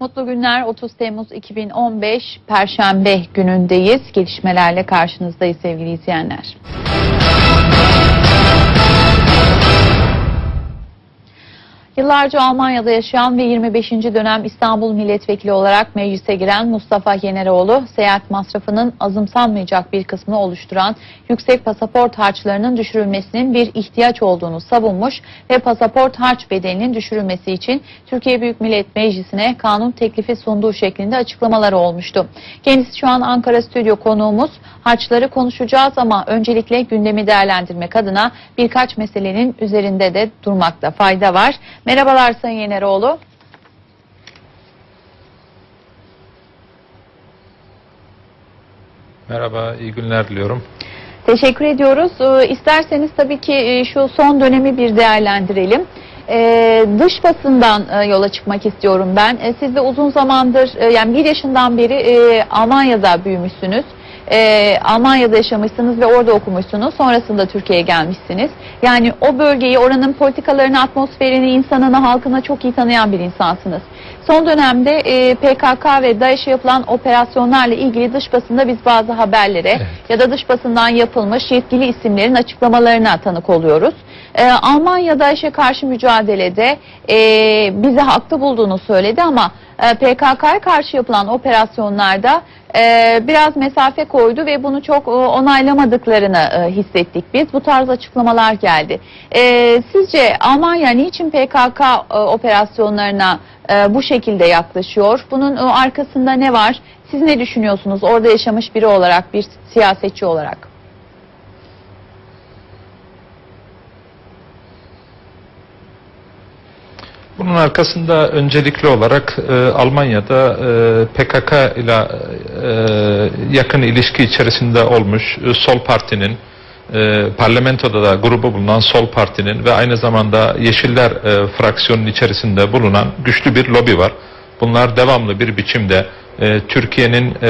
Mutlu günler 30 Temmuz 2015 Perşembe günündeyiz. Gelişmelerle karşınızdayız sevgili izleyenler. Yıllarca Almanya'da yaşayan ve 25. dönem İstanbul Milletvekili olarak meclise giren Mustafa Yeneroğlu, seyahat masrafının azımsanmayacak bir kısmını oluşturan yüksek pasaport harçlarının düşürülmesinin bir ihtiyaç olduğunu savunmuş ve pasaport harç bedelinin düşürülmesi için Türkiye Büyük Millet Meclisi'ne kanun teklifi sunduğu şeklinde açıklamaları olmuştu. Kendisi şu an Ankara stüdyo konuğumuz. Harçları konuşacağız ama öncelikle gündemi değerlendirmek adına birkaç meselenin üzerinde de durmakta fayda var. Merhabalar Sayın Yeneroğlu. Merhaba, iyi günler diliyorum. Teşekkür ediyoruz. Ee, İsterseniz tabii ki e, şu son dönemi bir değerlendirelim. Ee, dış basından e, yola çıkmak istiyorum ben. E, siz de uzun zamandır e, yani bir yaşından beri e, Almanya'da büyümüşsünüz. E, Almanya'da yaşamışsınız ve orada okumuşsunuz. Sonrasında Türkiye'ye gelmişsiniz. Yani o bölgeyi, oranın politikalarını, atmosferini, insanını, halkını çok iyi tanıyan bir insansınız. Son dönemde e, PKK ve DAEŞ'e yapılan operasyonlarla ilgili dış basında biz bazı haberlere Evet. ya da dış basından yapılmış yetkili isimlerin açıklamalarına tanık oluyoruz. Ee, Almanya DAEŞ'e karşı mücadelede e, bizi haklı bulduğunu söyledi ama e, PKK'ya karşı yapılan operasyonlarda e, biraz mesafe koydu ve bunu çok e, onaylamadıklarını e, hissettik biz. Bu tarz açıklamalar geldi. Sizce Almanya niçin PKK operasyonlarına bu şekilde yaklaşıyor? Bunun arkasında ne var? Siz ne düşünüyorsunuz orada yaşamış biri olarak, bir siyasetçi olarak? Bunun arkasında öncelikli olarak e, Almanya'da e, PKK ile e, yakın ilişki içerisinde olmuş e, Sol Parti'nin e, parlamentoda da grubu bulunan Sol Parti'nin ve aynı zamanda Yeşiller e, fraksiyonun içerisinde bulunan güçlü bir lobi var. Bunlar devamlı bir biçimde e, Türkiye'nin e,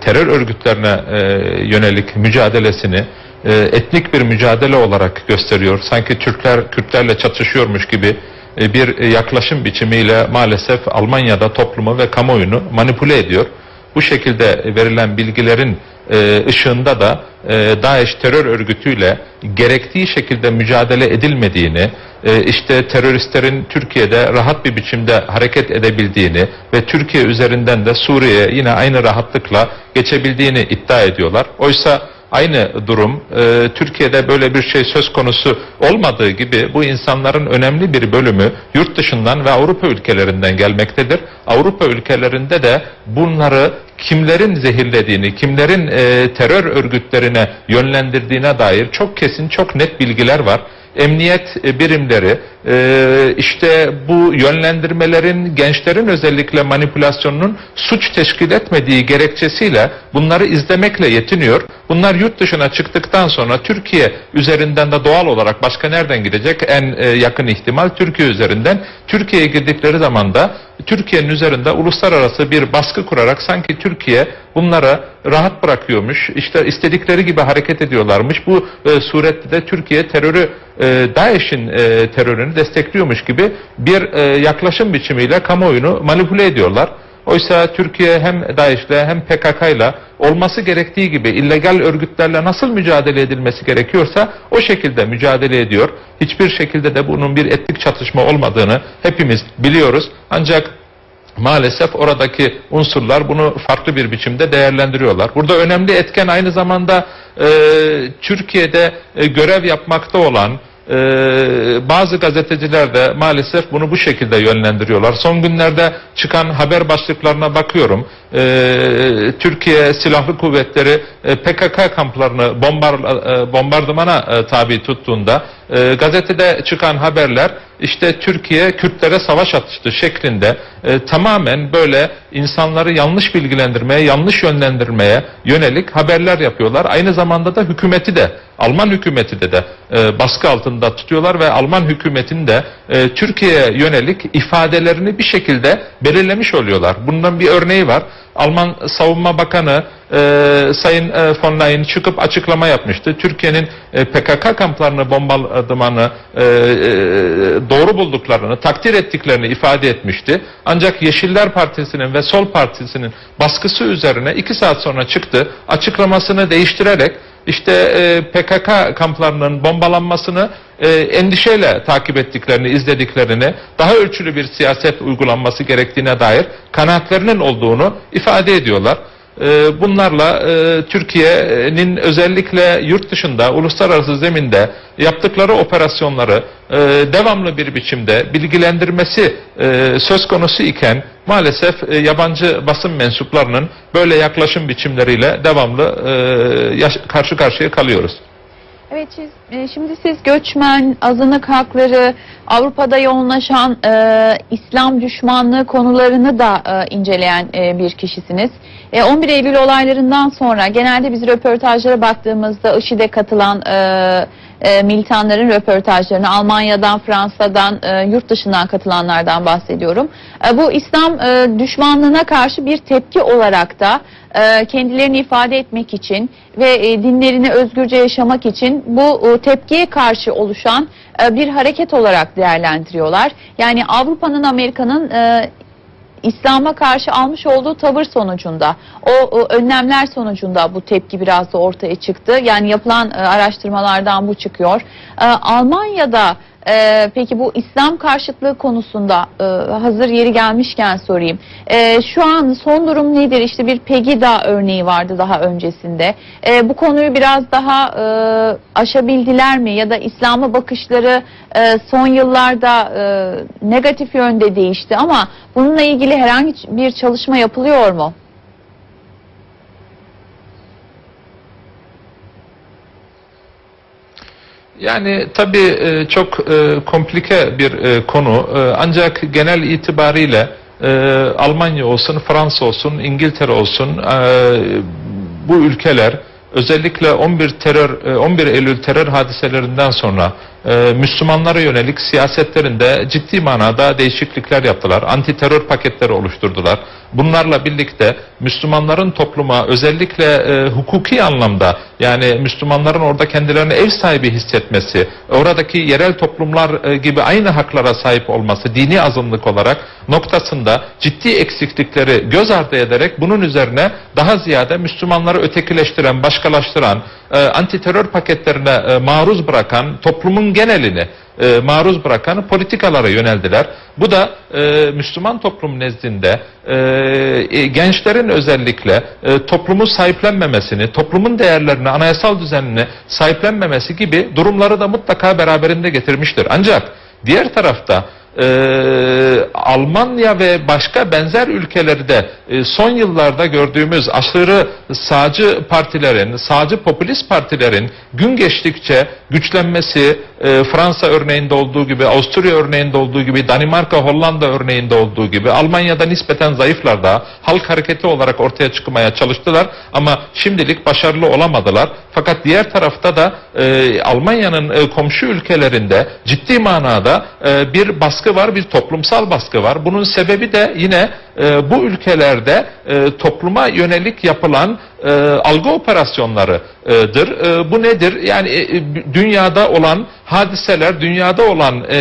terör örgütlerine e, yönelik mücadelesini e, etnik bir mücadele olarak gösteriyor. Sanki Türkler Kürtlerle çatışıyormuş gibi bir e, yaklaşım biçimiyle maalesef Almanya'da toplumu ve kamuoyunu manipüle ediyor. Bu şekilde verilen bilgilerin e, ışığında da e, DAEŞ terör örgütüyle gerektiği şekilde mücadele edilmediğini, e, işte teröristlerin Türkiye'de rahat bir biçimde hareket edebildiğini ve Türkiye üzerinden de Suriye'ye yine aynı rahatlıkla geçebildiğini iddia ediyorlar. Oysa Aynı durum e, Türkiye'de böyle bir şey söz konusu olmadığı gibi bu insanların önemli bir bölümü yurt dışından ve Avrupa ülkelerinden gelmektedir. Avrupa ülkelerinde de bunları kimlerin zehirlediğini, kimlerin e, terör örgütlerine yönlendirdiğine dair çok kesin, çok net bilgiler var. Emniyet e, birimleri e, işte bu yönlendirmelerin gençlerin özellikle manipülasyonunun suç teşkil etmediği gerekçesiyle bunları izlemekle yetiniyor. Bunlar yurt dışına çıktıktan sonra Türkiye üzerinden de doğal olarak başka nereden gidecek? En e, yakın ihtimal Türkiye üzerinden. Türkiye'ye girdikleri zaman da Türkiye'nin üzerinde uluslararası bir baskı kurarak sanki Türkiye bunlara rahat bırakıyormuş. İşte istedikleri gibi hareket ediyorlarmış. Bu e, surette de Türkiye terörü e, DAEŞ'in e, terörünü destekliyormuş gibi bir e, yaklaşım biçimiyle kamuoyunu manipüle ediyorlar. Oysa Türkiye hem DAEŞ'le hem PKK'yla olması gerektiği gibi illegal örgütlerle nasıl mücadele edilmesi gerekiyorsa o şekilde mücadele ediyor. Hiçbir şekilde de bunun bir etnik çatışma olmadığını hepimiz biliyoruz. Ancak maalesef oradaki unsurlar bunu farklı bir biçimde değerlendiriyorlar. Burada önemli etken aynı zamanda e, Türkiye'de e, görev yapmakta olan e, bazı gazeteciler de maalesef bunu bu şekilde yönlendiriyorlar. Son günlerde çıkan haber başlıklarına bakıyorum. E, Türkiye Silahlı Kuvvetleri e, PKK kamplarını bombar, e, bombardımana e, tabi tuttuğunda e, gazetede çıkan haberler işte Türkiye Kürtlere savaş açtı şeklinde e, tamamen böyle insanları yanlış bilgilendirmeye, yanlış yönlendirmeye yönelik haberler yapıyorlar. Aynı zamanda da hükümeti de, Alman hükümeti de de e, baskı altında tutuyorlar ve Alman hükümetinin de e, Türkiye'ye yönelik ifadelerini bir şekilde belirlemiş oluyorlar. Bundan bir örneği var. Alman Savunma Bakanı e, Sayın e, von Leyen çıkıp açıklama yapmıştı. Türkiye'nin e, PKK kamplarını bombalamanı e, e, doğru bulduklarını, takdir ettiklerini ifade etmişti. Ancak Yeşiller Partisi'nin ve Sol Partisi'nin baskısı üzerine iki saat sonra çıktı. Açıklamasını değiştirerek işte e, PKK kamplarının bombalanmasını e, endişeyle takip ettiklerini, izlediklerini, daha ölçülü bir siyaset uygulanması gerektiğine dair kanaatlerinin olduğunu ifade ediyorlar. E, bunlarla e, Türkiye'nin özellikle yurt dışında, uluslararası zeminde yaptıkları operasyonları e, devamlı bir biçimde bilgilendirmesi e, söz konusu iken maalesef yabancı basın mensuplarının böyle yaklaşım biçimleriyle devamlı karşı karşıya kalıyoruz. Evet e, şimdi siz göçmen, azınlık hakları, Avrupa'da yoğunlaşan e, İslam düşmanlığı konularını da e, inceleyen e, bir kişisiniz. E, 11 Eylül olaylarından sonra genelde biz röportajlara baktığımızda IŞİD'e katılan e, e, militanların röportajlarını Almanya'dan, Fransa'dan, e, yurt dışından katılanlardan bahsediyorum. E, bu İslam e, düşmanlığına karşı bir tepki olarak da kendilerini ifade etmek için ve e, dinlerini özgürce yaşamak için bu e, tepkiye karşı oluşan e, bir hareket olarak değerlendiriyorlar. Yani Avrupa'nın, Amerika'nın e, İslam'a karşı almış olduğu tavır sonucunda, o, o önlemler sonucunda bu tepki biraz da ortaya çıktı. Yani yapılan e, araştırmalardan bu çıkıyor. E, Almanya'da e, peki bu İslam karşıtlığı konusunda e, hazır yeri gelmişken sorayım. E, şu an son durum nedir? İşte bir Pegida örneği vardı daha öncesinde. E, bu konuyu biraz daha e, aşabildiler mi? Ya da İslam'a bakışları e, son yıllarda e, negatif yönde değişti ama bununla ilgili herhangi bir çalışma yapılıyor mu? Yani tabii e, çok e, komplike bir e, konu. Ancak genel itibariyle Almanya olsun, Fransa olsun, İngiltere olsun bu ülkeler özellikle 11 terör e, 11 Eylül terör hadiselerinden sonra e, Müslümanlara yönelik siyasetlerinde ciddi manada değişiklikler yaptılar. Anti terör paketleri oluşturdular. Bunlarla birlikte Müslümanların topluma özellikle e, hukuki anlamda yani Müslümanların orada kendilerini ev sahibi hissetmesi, oradaki yerel toplumlar e, gibi aynı haklara sahip olması dini azınlık olarak noktasında ciddi eksiklikleri göz ardı ederek bunun üzerine daha ziyade Müslümanları ötekileştiren, başkalaştıran, e, anti terör paketlerine e, maruz bırakan toplumun genelini e, maruz bırakan politikalara yöneldiler. Bu da e, Müslüman toplum nezdinde e, e, gençlerin özellikle e, toplumu sahiplenmemesini, toplumun değerlerini, anayasal düzenini sahiplenmemesi gibi durumları da mutlaka beraberinde getirmiştir. Ancak diğer tarafta e, Almanya ve başka benzer ülkelerde e, son yıllarda gördüğümüz aşırı sağcı partilerin, sağcı popülist partilerin gün geçtikçe güçlenmesi, e, Fransa örneğinde olduğu gibi, Avusturya örneğinde olduğu gibi, Danimarka, Hollanda örneğinde olduğu gibi, Almanya'da nispeten zayıflar da halk hareketi olarak ortaya çıkmaya çalıştılar ama şimdilik başarılı olamadılar. Fakat diğer tarafta da e, Almanya'nın e, komşu ülkelerinde ciddi manada e, bir baskı var, bir toplumsal baskı var. Bunun sebebi de yine e, bu ülkelerde e, topluma yönelik yapılan e, algı operasyonlarıdır. E, bu nedir? Yani e, e, dünyada olan hadiseler, dünyada olan e,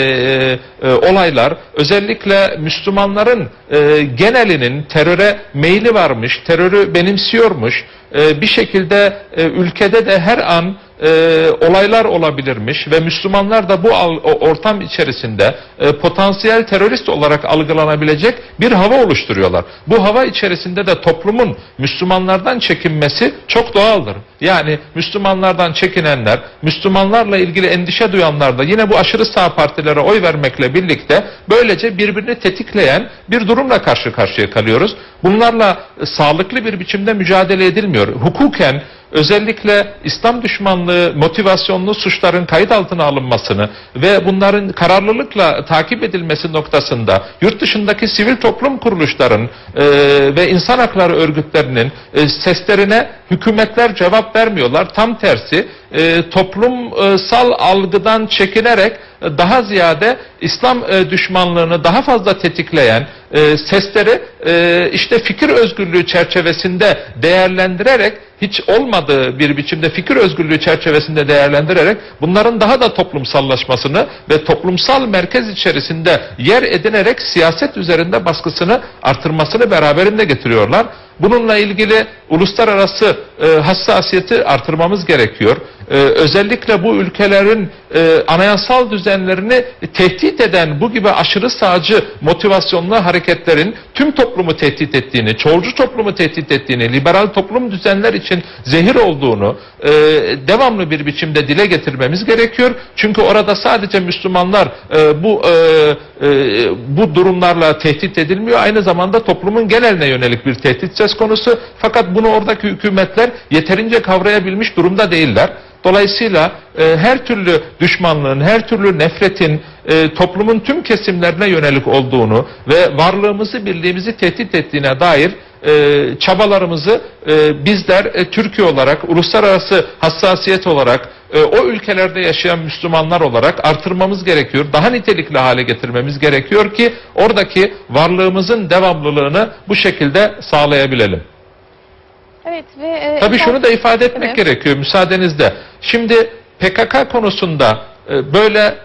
e, olaylar özellikle Müslümanların e, genelinin teröre meyli varmış, terörü benimsiyormuş. E, bir şekilde e, ülkede de her an e, olaylar olabilirmiş ve Müslümanlar da bu ortam içerisinde e, potansiyel terörist olarak algılanabilecek bir hava oluşturuyorlar. Bu hava içerisinde de toplumun Müslümanlardan çekinmesi çok doğaldır. Yani Müslümanlardan çekinenler, Müslümanlarla ilgili endişe duyanlar da yine bu aşırı sağ partilere oy vermekle birlikte böylece birbirini tetikleyen bir durumla karşı karşıya kalıyoruz. Bunlarla e, sağlıklı bir biçimde mücadele edilmiyor. Hukuken özellikle İslam düşmanlığı motivasyonlu suçların kayıt altına alınmasını ve bunların kararlılıkla takip edilmesi noktasında yurt dışındaki sivil toplum kuruluşların e, ve insan hakları örgütlerinin e, seslerine hükümetler cevap vermiyorlar. Tam tersi e, toplumsal algıdan çekinerek e, daha ziyade İslam e, düşmanlığını daha fazla tetikleyen e, sesleri e, işte fikir özgürlüğü çerçevesinde değerlendirerek hiç olmadığı bir biçimde fikir özgürlüğü çerçevesinde değerlendirerek bunların daha da toplumsallaşmasını ve toplumsal merkez içerisinde yer edinerek siyaset üzerinde baskısını artırmasını beraberinde getiriyorlar. Bununla ilgili uluslararası e, hassasiyeti artırmamız gerekiyor. E, özellikle bu ülkelerin e, anayasal düzenlerini tehdit eden bu gibi aşırı sağcı motivasyonlu hareketlerin tüm toplumu tehdit ettiğini, çoğulcu toplumu tehdit ettiğini, liberal toplum düzenler için zehir olduğunu e, devamlı bir biçimde dile getirmemiz gerekiyor. Çünkü orada sadece Müslümanlar e, bu e, e, bu durumlarla tehdit edilmiyor. Aynı zamanda toplumun geneline yönelik bir tehdit söz konusu. Fakat bunu oradaki hükümetler yeterince kavrayabilmiş durumda değiller. Dolayısıyla e, her türlü düşmanlığın, her türlü nefretin e, toplumun tüm kesimlerine yönelik olduğunu ve varlığımızı, birliğimizi tehdit ettiğine dair e, çabalarımızı e, bizler e, Türkiye olarak, uluslararası hassasiyet olarak, e, o ülkelerde yaşayan Müslümanlar olarak artırmamız gerekiyor. Daha nitelikli hale getirmemiz gerekiyor ki oradaki varlığımızın devamlılığını bu şekilde sağlayabilelim. Evet ve e, Tabii şunu da ifade etmek Evet. gerekiyor müsaadenizle. Şimdi PKK konusunda e, böyle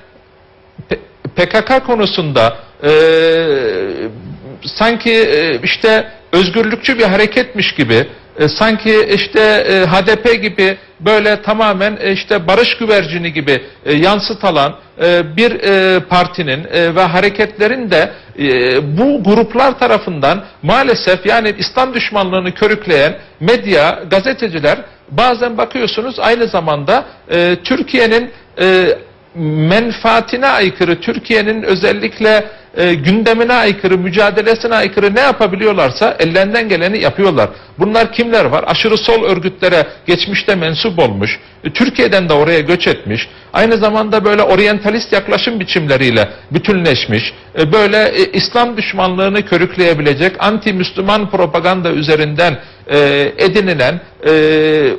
PKK konusunda e, sanki e, işte özgürlükçü bir hareketmiş gibi e, sanki işte e, HDP gibi böyle tamamen e, işte barış güvercini gibi e, yansıtılan e, bir e, partinin e, ve hareketlerin de e, bu gruplar tarafından maalesef yani İslam düşmanlığını körükleyen medya, gazeteciler bazen bakıyorsunuz aynı zamanda e, Türkiye'nin e, menfaatine aykırı, Türkiye'nin özellikle e, gündemine aykırı, mücadelesine aykırı ne yapabiliyorlarsa ellerinden geleni yapıyorlar. Bunlar kimler var? Aşırı sol örgütlere geçmişte mensup olmuş, e, Türkiye'den de oraya göç etmiş, aynı zamanda böyle oryantalist yaklaşım biçimleriyle bütünleşmiş, e, böyle e, İslam düşmanlığını körükleyebilecek anti-Müslüman propaganda üzerinden e, edinilen e,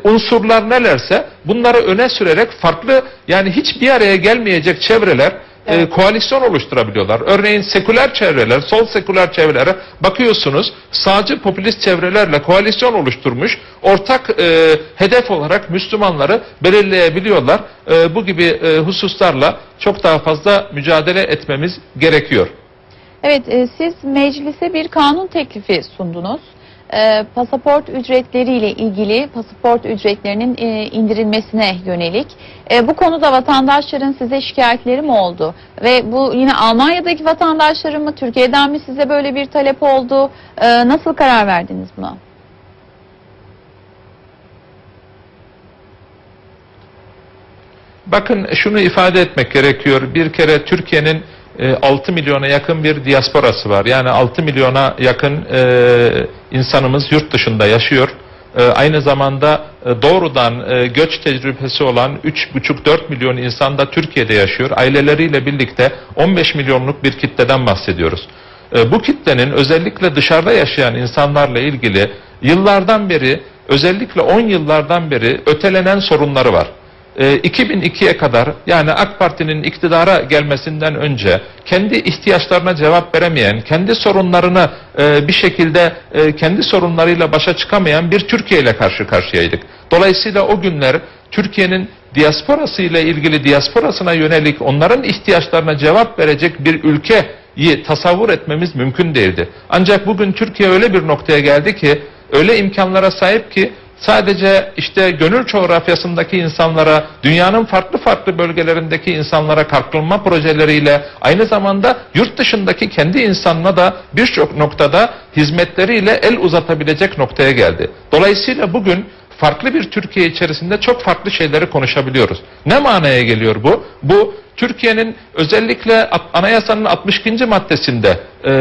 unsurlar nelerse bunları öne sürerek farklı yani hiç bir araya gelmeyecek çevreler e, Evet. koalisyon oluşturabiliyorlar. Örneğin seküler çevreler, sol seküler çevrelere bakıyorsunuz sağcı popülist çevrelerle koalisyon oluşturmuş ortak e, hedef olarak Müslümanları belirleyebiliyorlar. E, bu gibi e, hususlarla çok daha fazla mücadele etmemiz gerekiyor. Evet, e, siz meclise bir kanun teklifi sundunuz. E, pasaport ücretleriyle ilgili pasaport ücretlerinin e, indirilmesine yönelik. E, bu konuda vatandaşların size şikayetleri mi oldu? Ve bu yine Almanya'daki vatandaşların mı, Türkiye'den mi size böyle bir talep oldu? E, nasıl karar verdiniz buna? Bakın şunu ifade etmek gerekiyor. Bir kere Türkiye'nin 6 milyona yakın bir diasporası var. Yani 6 milyona yakın e, insanımız yurt dışında yaşıyor. E, aynı zamanda e, doğrudan e, göç tecrübesi olan 3,5-4 milyon insan da Türkiye'de yaşıyor. Aileleriyle birlikte 15 milyonluk bir kitleden bahsediyoruz. E, bu kitlenin özellikle dışarıda yaşayan insanlarla ilgili yıllardan beri özellikle 10 yıllardan beri ötelenen sorunları var. E, 2002'ye kadar yani AK Parti'nin iktidara gelmesinden önce kendi ihtiyaçlarına cevap veremeyen, kendi sorunlarını e, bir şekilde e, kendi sorunlarıyla başa çıkamayan bir Türkiye ile karşı karşıyaydık. Dolayısıyla o günler Türkiye'nin diasporası ile ilgili diasporasına yönelik onların ihtiyaçlarına cevap verecek bir ülkeyi tasavvur etmemiz mümkün değildi. Ancak bugün Türkiye öyle bir noktaya geldi ki öyle imkanlara sahip ki sadece işte gönül coğrafyasındaki insanlara, dünyanın farklı farklı bölgelerindeki insanlara kalkınma projeleriyle aynı zamanda yurt dışındaki kendi insanına da birçok noktada hizmetleriyle el uzatabilecek noktaya geldi. Dolayısıyla bugün farklı bir Türkiye içerisinde çok farklı şeyleri konuşabiliyoruz. Ne manaya geliyor bu? Bu Türkiye'nin özellikle anayasanın 62. maddesinde e,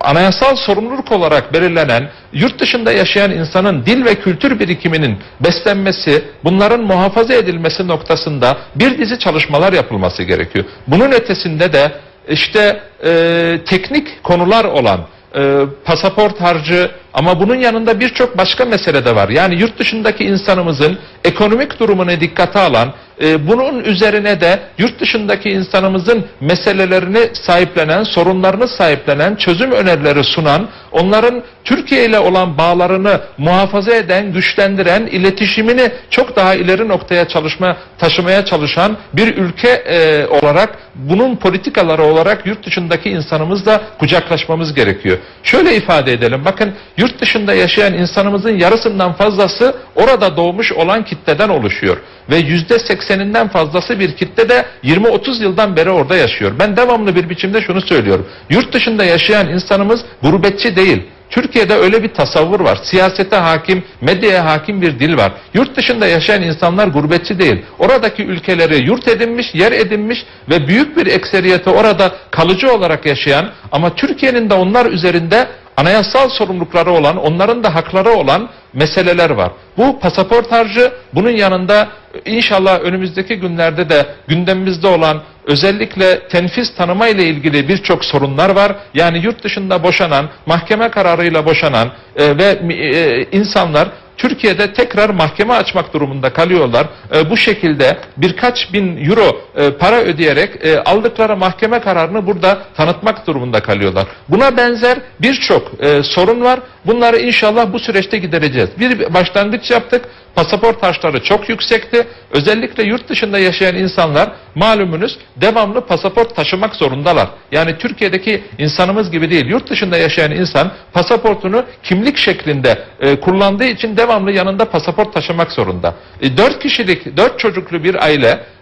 anayasal sorumluluk olarak belirlenen yurt dışında yaşayan insanın dil ve kültür birikiminin beslenmesi, bunların muhafaza edilmesi noktasında bir dizi çalışmalar yapılması gerekiyor. Bunun ötesinde de işte e, teknik konular olan e, pasaport harcı Ama bunun yanında birçok başka mesele de var. Yani yurt dışındaki insanımızın ekonomik durumunu dikkate alan, e, bunun üzerine de yurt dışındaki insanımızın meselelerini sahiplenen, sorunlarını sahiplenen, çözüm önerileri sunan, onların Türkiye ile olan bağlarını muhafaza eden, güçlendiren, iletişimini çok daha ileri noktaya çalışma, taşımaya çalışan bir ülke e, olarak bunun politikaları olarak yurt dışındaki insanımızla kucaklaşmamız gerekiyor. Şöyle ifade edelim. Bakın yurt dışında yaşayan insanımızın yarısından fazlası orada doğmuş olan kitleden oluşuyor. Ve yüzde sekseninden fazlası bir kitle de 20-30 yıldan beri orada yaşıyor. Ben devamlı bir biçimde şunu söylüyorum. Yurt dışında yaşayan insanımız gurbetçi değil. Türkiye'de öyle bir tasavvur var. Siyasete hakim, medyaya hakim bir dil var. Yurt dışında yaşayan insanlar gurbetçi değil. Oradaki ülkeleri yurt edinmiş, yer edinmiş ve büyük bir ekseriyeti orada kalıcı olarak yaşayan ama Türkiye'nin de onlar üzerinde anayasal sorumlulukları olan, onların da hakları olan meseleler var. Bu pasaport harcı, bunun yanında inşallah önümüzdeki günlerde de gündemimizde olan özellikle tenfiz tanıma ile ilgili birçok sorunlar var. Yani yurt dışında boşanan, mahkeme kararıyla boşanan e, ve e, insanlar Türkiye'de tekrar mahkeme açmak durumunda kalıyorlar. E, bu şekilde birkaç bin euro e, para ödeyerek e, aldıkları mahkeme kararını burada tanıtmak durumunda kalıyorlar. Buna benzer birçok e, sorun var. Bunları inşallah bu süreçte gidereceğiz. Bir başlangıç yaptık. Pasaport harçları çok yüksekti. Özellikle yurt dışında yaşayan insanlar malumunuz devamlı pasaport taşımak zorundalar. Yani Türkiye'deki insanımız gibi değil. Yurt dışında yaşayan insan pasaportunu kimlik şeklinde e, kullandığı için devamlı yanında pasaport taşımak zorunda. E, 4 kişilik, 4 çocuklu bir ailenin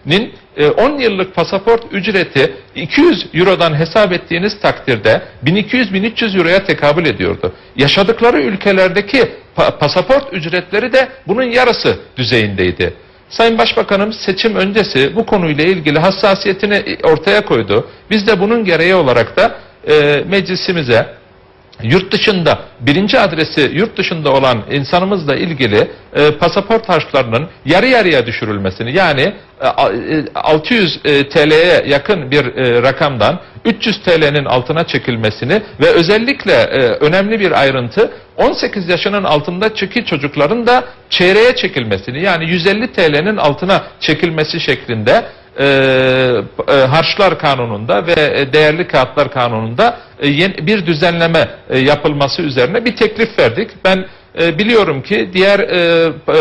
e, 10 yıllık pasaport ücreti 200 Euro'dan hesap ettiğiniz takdirde 1200-1300 Euro'ya tekabül ediyordu. Yaşadıkları ülkelerdeki pa- pasaport ücretleri de bunun yarısı düzeyindeydi. Sayın Başbakanım seçim öncesi bu konuyla ilgili hassasiyetini ortaya koydu. Biz de bunun gereği olarak da e, meclisimize yurt dışında birinci adresi yurt dışında olan insanımızla ilgili e, pasaport harçlarının yarı yarıya düşürülmesini yani e, a- e, 600 e, TL'ye yakın bir e, rakamdan 300 TL'nin altına çekilmesini ve özellikle e, önemli bir ayrıntı 18 yaşının altındaki çocukların da çeyreğe çekilmesini yani 150 TL'nin altına çekilmesi şeklinde e, e, harçlar kanununda ve e, değerli kağıtlar kanununda e, yeni bir düzenleme e, yapılması üzerine bir teklif verdik. Ben e, biliyorum ki diğer e, e,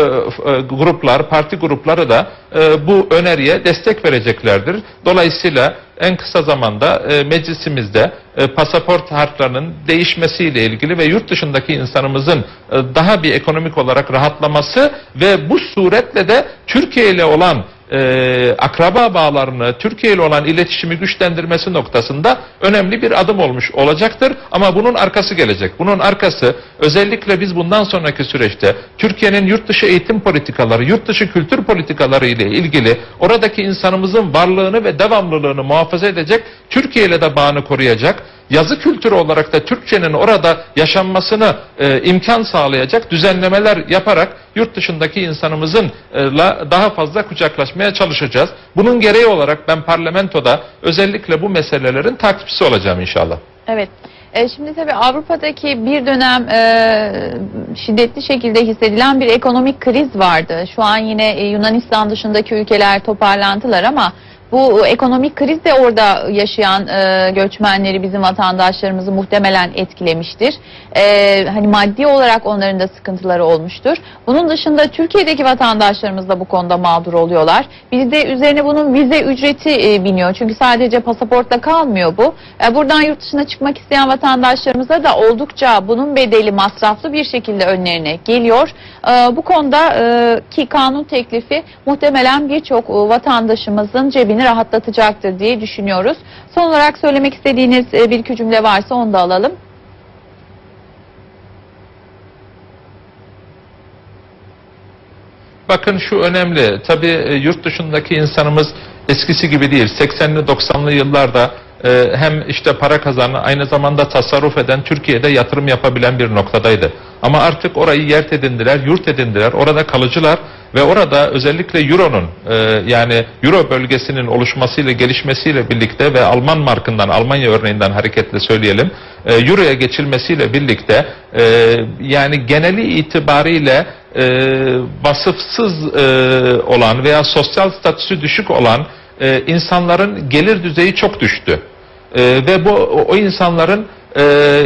e, gruplar, parti grupları da e, bu öneriye destek vereceklerdir. Dolayısıyla en kısa zamanda e, meclisimizde e, pasaport harçlarının değişmesiyle ilgili ve yurt dışındaki insanımızın e, daha bir ekonomik olarak rahatlaması ve bu suretle de Türkiye ile olan e, akraba bağlarını, Türkiye ile olan iletişimi güçlendirmesi noktasında önemli bir adım olmuş olacaktır. Ama bunun arkası gelecek. Bunun arkası özellikle biz bundan sonraki süreçte Türkiye'nin yurt dışı eğitim politikaları, yurt dışı kültür politikaları ile ilgili oradaki insanımızın varlığını ve devamlılığını muhafaza edecek, Türkiye ile de bağını koruyacak, yazı kültürü olarak da Türkçenin orada yaşanmasını e, imkan sağlayacak düzenlemeler yaparak yurt dışındaki insanımızın e, la daha fazla kucaklaşmaya çalışacağız. Bunun gereği olarak ben parlamentoda özellikle bu meselelerin takipçisi olacağım inşallah. Evet. E, şimdi tabii Avrupa'daki bir dönem e, şiddetli şekilde hissedilen bir ekonomik kriz vardı. Şu an yine e, Yunanistan dışındaki ülkeler toparlandılar ama bu ekonomik kriz de orada yaşayan e, göçmenleri, bizim vatandaşlarımızı muhtemelen etkilemiştir. E, hani maddi olarak onların da sıkıntıları olmuştur. Bunun dışında Türkiye'deki vatandaşlarımız da bu konuda mağdur oluyorlar. Bir de üzerine bunun vize ücreti e, biniyor. Çünkü sadece pasaportla kalmıyor bu. E, buradan yurt dışına çıkmak isteyen vatandaşlarımıza da oldukça bunun bedeli masraflı bir şekilde önlerine geliyor. E, bu konuda e, ki kanun teklifi muhtemelen birçok e, vatandaşımızın cebini rahatlatacaktır diye düşünüyoruz. Son olarak söylemek istediğiniz e, bir iki cümle varsa onu da alalım. Bakın şu önemli. Tabii yurt dışındaki insanımız eskisi gibi değil. 80'li 90'lı yıllarda hem işte para kazanan aynı zamanda tasarruf eden Türkiye'de yatırım yapabilen bir noktadaydı. Ama artık orayı yert edindiler, yurt edindiler. Orada kalıcılar ve orada özellikle Euro'nun e, yani Euro bölgesinin oluşmasıyla gelişmesiyle birlikte ve Alman markından Almanya örneğinden hareketle söyleyelim e, Euro'ya geçilmesiyle birlikte e, yani geneli itibariyle e, vasıfsız e, olan veya sosyal statüsü düşük olan e, insanların gelir düzeyi çok düştü. E, ve bu o insanların e,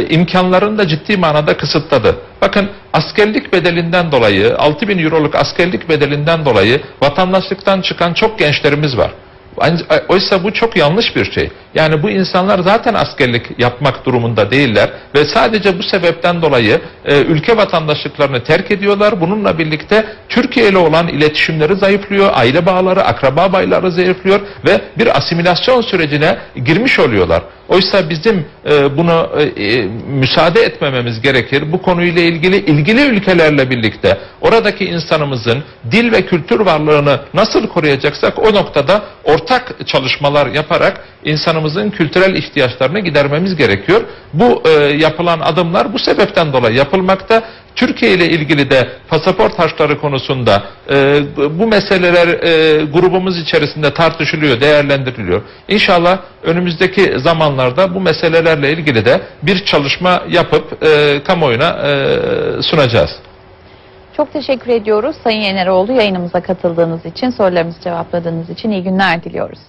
imkanlarını da ciddi manada kısıtladı. Bakın askerlik bedelinden dolayı 6000 euroluk askerlik bedelinden dolayı vatandaşlıktan çıkan çok gençlerimiz var. Oysa bu çok yanlış bir şey. Yani bu insanlar zaten askerlik yapmak durumunda değiller ve sadece bu sebepten dolayı e, ülke vatandaşlıklarını terk ediyorlar. Bununla birlikte Türkiye ile olan iletişimleri zayıflıyor, aile bağları, akraba bağları zayıflıyor ve bir asimilasyon sürecine girmiş oluyorlar. Oysa bizim e, bunu e, e, müsaade etmememiz gerekir. Bu konuyla ilgili ilgili ülkelerle birlikte oradaki insanımızın dil ve kültür varlığını nasıl koruyacaksak o noktada ortak çalışmalar yaparak insanımızın kültürel ihtiyaçlarını gidermemiz gerekiyor. Bu e, yapılan adımlar bu sebepten dolayı yapılmakta. Türkiye ile ilgili de pasaport harçları konusunda e, bu meseleler e, grubumuz içerisinde tartışılıyor, değerlendiriliyor. İnşallah önümüzdeki zamanlarda bu meselelerle ilgili de bir çalışma yapıp e, kamuoyuna e, sunacağız. Çok teşekkür ediyoruz Sayın Yeneroğlu yayınımıza katıldığınız için, sorularımızı cevapladığınız için iyi günler diliyoruz.